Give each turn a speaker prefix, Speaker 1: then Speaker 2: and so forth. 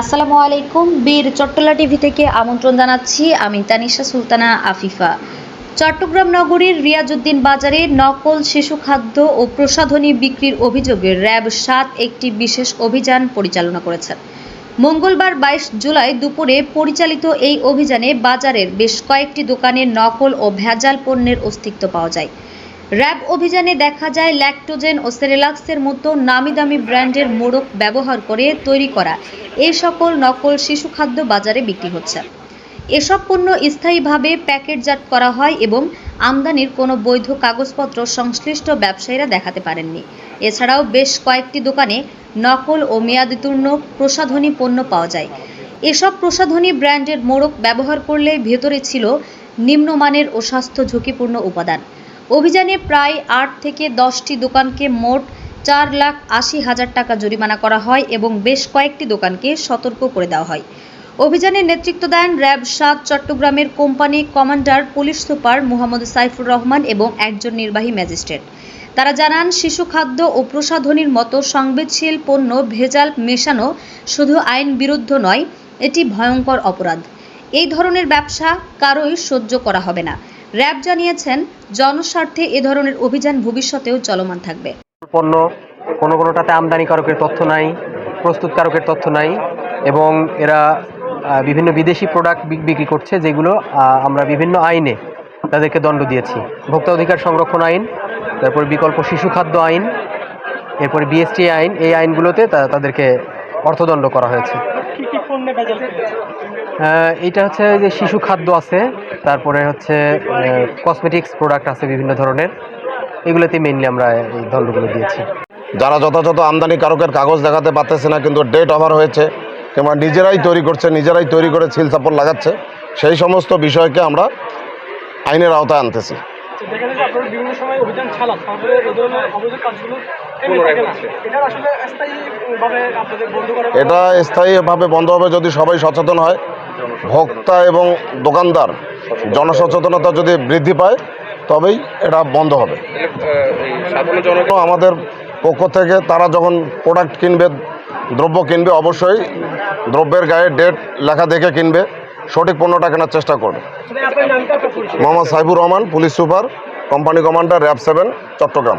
Speaker 1: আসসালামু আলাইকুম, বীর চট্টলা টিভি থেকে আমন্ত্রণ জানাচ্ছি আমি তানিশা সুলতানা আফিফা। চট্টগ্রাম নগরীর রিয়াজউদ্দিন বাজারে নকল শিশু খাদ্য ও প্রসাধনী বিক্রির অভিযোগে র্যাব সাত একটি বিশেষ অভিযান পরিচালনা করেছে। মঙ্গলবার বাইশ জুলাই দুপুরে পরিচালিত এই অভিযানে বাজারের বেশ কয়েকটি দোকানে নকল ও ভেজাল পণ্যের অস্তিত্ব পাওয়া যায়। র্যাব অভিযানে দেখা যায় ল্যাকটোজেন ও সেরেলাক্সের মতো নামি দামি ব্র্যান্ডের মোড়ক ব্যবহার করে তৈরি করা। এই সকল নকল শিশু খাদ্য বাজারে বিক্রি হচ্ছে। এসব পণ্য স্থায়ীভাবে প্যাকেটজাত করা হয় এবং আমদানির কোনো বৈধ কাগজপত্র সংশ্লিষ্ট ব্যবসায়ীরা দেখাতে পারেননি। এছাড়াও বেশ কয়েকটি দোকানে নকল ও মেয়াদোত্তীর্ণ প্রসাধনী পণ্য পাওয়া যায়। এসব প্রসাধনী ব্র্যান্ডের মোড়ক ব্যবহার করলে ভেতরে ছিল নিম্নমানের ও স্বাস্থ্য ঝুঁকিপূর্ণ উপাদান। অভিযানে প্রায় আট থেকে দশটি দোকানকে মোট চার লাখ আশি হাজার টাকা জরিমানা করা হয় এবং বেশ কয়েকটি দোকানকে সতর্ক করে দেওয়া হয়। অভিযানে নেতৃত্ব দেন র্যাব সাত চট্টগ্রামের company commander police super Mohammad Saifur Rahman এবং একজন নির্বাহী ম্যাজিস্ট্রেট। তারা জানান, শিশু খাদ্য ও প্রসাধনীর মতো সংবেদশীল পণ্য ভেজাল মেশানো শুধু আইন বিরুদ্ধ নয়, এটি ভয়ঙ্কর অপরাধ। এই ধরনের ব্যবসা কারোই সহ্য করা হবে না। র্যাব জানিয়েছেন, জনস্বার্থে এ ধরনের অভিযান ভবিষ্যতেও চলমান থাকবে।
Speaker 2: পণ্য কোনো কোনোটাতে আমদানিকারকের তথ্য নাই প্রস্তুতকারকের তথ্য নাই, এবং এরা বিভিন্ন বিদেশি প্রোডাক্ট বিক্রি করছে, যেগুলো আমরা বিভিন্ন আইনে তাদেরকে দণ্ড দিয়েছি। ভোক্তা অধিকার সংরক্ষণ আইন, তারপর বিকল্প শিশু খাদ্য আইন, এরপরে বিএসটি আইন, এই আইনগুলোতে তাদেরকে অর্থদণ্ড করা হয়েছে।
Speaker 3: পণ্যে ভেজাল
Speaker 2: এইটা হচ্ছে যে শিশু খাদ্য আছে তারপরে হচ্ছে কসমেটিক্স প্রোডাক্ট আছে বিভিন্ন ধরনের। এগুলোতে মেইনলি আমরা এই দণ্ডগুলো দিয়েছি।
Speaker 4: যারা যথাযথ আমদানি কারকের কাগজ দেখাতে পারতেছে না কিন্তু ডেট ওভার হয়েছে কিংবা নিজেরাই তৈরি করছে নিজেরাই তৈরি করে সিল সাপোর্ট লাগাচ্ছে সেই সমস্ত বিষয়কে আমরা আইনের আওতায় আনতেছি।
Speaker 3: দেখা যায় আপনারা বিভিন্ন সময় অভিযান চালান তারপরে এই ধরনের অবৈধ কাজগুলো এটা স্থায়ীভাবে বন্ধ করা
Speaker 4: এটা স্থায়ীভাবে বন্ধ হবে যদি সবাই সচেতন হয়। ভোক্তা এবং দোকানদার জনসচেতনতা যদি বৃদ্ধি পায় তবেই এটা বন্ধ হবে। আমাদের পক্ষ থেকে তারা যখন প্রোডাক্ট কিনবে দ্রব্য কিনবে অবশ্যই দ্রব্যের গায়ে ডেট লেখা দেখে কিনবে। সঠিক পণ্যটা কেনার চেষ্টা করবে। Mohammad Saifur Rahman police super company commander RAB seven Chattogram.